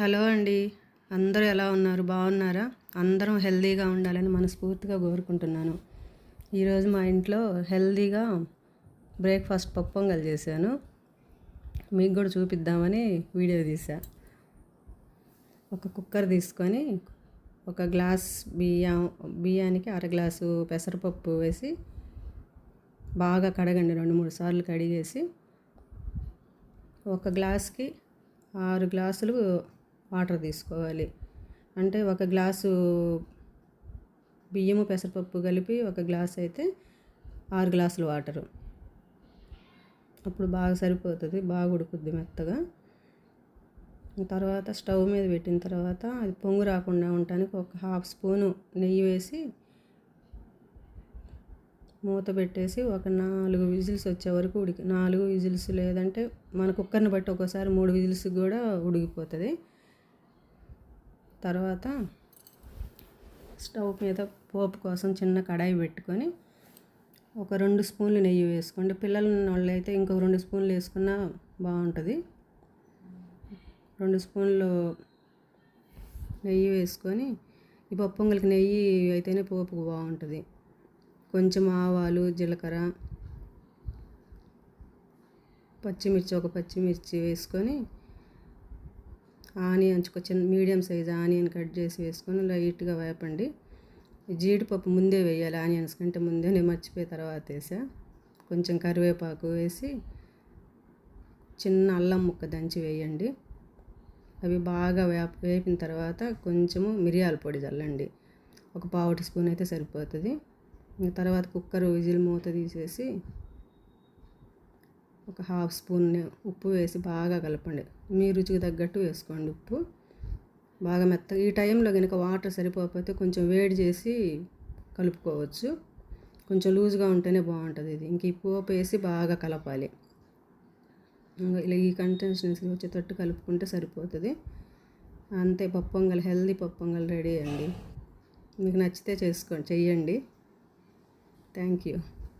Hello అండి. అందరూ ఎలా ఉన్నారు? బాగున్నారా? అందరం హెల్తీగా ఉండాలని మనస్ఫూర్తిగా కోరుకుంటున్నాను. ఈరోజు మా ఇంట్లో హెల్తీగా బ్రేక్ఫాస్ట్ పప్పు పొంగల్ చేశాను. మీకు కూడా చూపిద్దామని వీడియో తీసా ఒక కుక్కర్ తీసుకొని ఒక గ్లాస్ బియ్యం బియ్యానికి అర గ్లాసు పెసరపప్పు వేసి బాగా కడగండి. రెండు మూడు సార్లు కడిగేసి ఒక గ్లాస్కి ఆరు గ్లాసులు వాటర్ తీసుకోవాలి. అంటే ఒక గ్లాసు బియ్యము పెసరపప్పు కలిపి ఒక గ్లాస్ అయితే ఆరు గ్లాసులు వాటరు. అప్పుడు బాగా సరిపోతుంది బాగా ఉడుకుద్ది మెత్తగా. తర్వాత స్టవ్ మీద పెట్టిన తర్వాత అది పొంగు రాకుండా ఉండటానికి ఒక హాఫ్ స్పూను నెయ్యి వేసి మూత పెట్టేసి ఒక నాలుగు విజిల్స్ వచ్చే వరకు ఉడికి నాలుగు విజిల్స్ లేదంటే మన కుక్కర్ని బట్టి ఒక్కోసారి మూడు విజిల్స్ కూడా ఉడికిపోతుంది. తర్వాత స్టవ్ మీద పోపు కోసం చిన్న కడాయి పెట్టుకొని ఒక రెండు స్పూన్లు నెయ్యి వేసుకోండి. పిల్లలు వాళ్ళు అయితే ఇంకో రెండు స్పూన్లు వేసుకున్నా బాగుంటుంది. రెండు స్పూన్లు నెయ్యి వేసుకొని ఈ పప్పొంగలికి నెయ్యి అయితేనే పోపుకు బాగుంటుంది. కొంచెం ఆవాలు జీలకర్ర పచ్చిమిర్చి ఒక పచ్చిమిర్చి వేసుకొని ఆనియన్స్ చిన్న మీడియం సైజ్ ఆనియన్ కట్ చేసి వేసుకొని లైట్గా వేపండి. జీడిపప్పు ముందే వేయాలి. ఆనియన్స్ కంటే ముందే నేను మర్చిపోయి తర్వాత వేసా. కొంచెం కరివేపాకు వేసి చిన్న అల్లం ముక్క దంచి వేయండి. అవి బాగా వేప వేపిన తర్వాత కొంచెము మిరియాల పొడి చల్లండి. ఒక పావు స్పూన్ అయితే సరిపోతుంది. ఇంకా తర్వాత కుక్కర్ విజిల్ మూత తీసేసి ఒక హాఫ్ స్పూన్ ఉప్పు వేసి బాగా కలపండి. మీ రుచికి తగ్గట్టు వేసుకోండి ఉప్పు. బాగా మెత్తగా ఈ టైంలో కనుక వాటర్ సరిపోకపోతే కొంచెం వేడి చేసి కలుపుకోవచ్చు. కొంచెం లూజ్గా ఉంటేనే బాగుంటుంది ఇది. ఇంక ఈ పోపు వేసి బాగా కలపాలి. ఇలా ఈ కంటెన్సెన్సీ వచ్చేటట్టు కలుపుకుంటే సరిపోతుంది. అంతే పప్పొంగలు హెల్దీ పప్పొంగలు రెడీ అండి. మీకు నచ్చితే చేసుకోండి చెయ్యండి. Thank you.